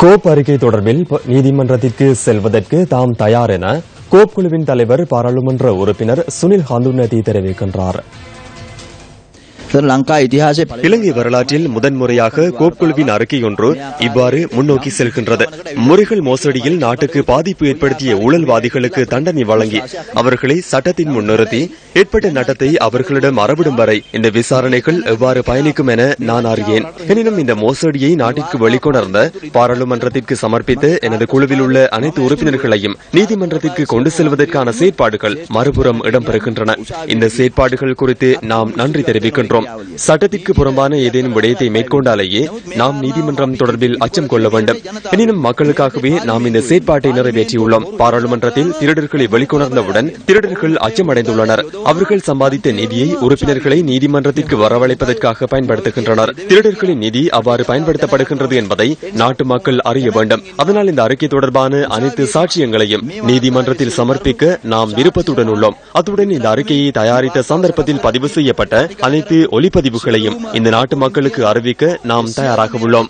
கோப் அறிக்கை தொடர்பில் நீதிமன்றத்திற்கு செல்வதற்கு தாம் தயார் என கோப் குழுவின் தலைவர் பாராளுமன்ற உறுப்பினர் சுனில் ஹந்துன்னதி தெரிவிக்கின்றார். இலங்கை வரலாற்றில் முதன்முறையாக கோப் குழுவின் அறிக்கை ஒன்று இவ்வாறு முன்னோக்கி செல்கின்றது. முறைகள் மோசடியில் நாட்டுக்கு பாதிப்பு ஏற்படுத்திய ஊழல்வாதிகளுக்கு தண்டனை வழங்கி அவர்களை சட்டத்தின் முன் நிறுத்தி ஏற்பட்ட நட்டத்தை அவர்களிடம் அறவிடும் வரை இந்த விசாரணைகள் எவ்வாறு பயணிக்கும் என நான் அறியேன். எனினும் இந்த மோசடியை நாட்டிற்கு வெளிக்கொணர்ந்த பாராளுமன்றத்திற்கு சமர்ப்பித்த எனது குழுவில் உள்ள அனைத்து உறுப்பினர்களையும் நீதிமன்றத்திற்கு கொண்டு செல்வதற்கான செயற்பாடுகள் மறுபுறம் இடம்பெறுகின்றன. இந்த செயற்பாடுகள் குறித்து நாம் நன்றி தெரிவிக்கின்றோம். சட்டத்திற்கு புறம்பான ஏதேனும் விடயத்தை மேற்கொண்டாலேயே நாம் நீதிமன்றம் தொடர்பில் அச்சம் கொள்ள வேண்டும். எனினும் மக்களுக்காகவே நாம் இந்த செயற்பாட்டை நிறைவேற்றியுள்ளோம். பாராளுமன்றத்தில் திருடர்களை வெளிக்கொணர்ந்தவுடன் திருடர்கள் அச்சமடைந்துள்ளனர். அவர்கள் சம்பாதித்த நிதியை உறுப்பினர்களை நீதிமன்றத்திற்கு வரவழைப்பதற்காக பயன்படுத்துகின்றனர். திருடர்களின் நிதி அவ்வாறு பயன்படுத்தப்படுகின்றது என்பதை நாட்டு மக்கள் அறிய வேண்டும். அதனால் இந்த அறிக்கை தொடர்பான அனைத்து சாட்சியங்களையும் நீதிமன்றத்தில் சமர்ப்பிக்க நாம் விருப்பத்துடன் உள்ளோம். அத்துடன் இந்த அறிக்கையை தயாரித்த சந்தர்ப்பத்தில் பதிவு செய்யப்பட்ட அனைத்து ஒலிப்பதிவுகளையும் இந்த நாட்டு மக்களுக்கு அறிவிக்க நாம் தயாராக உள்ளோம்.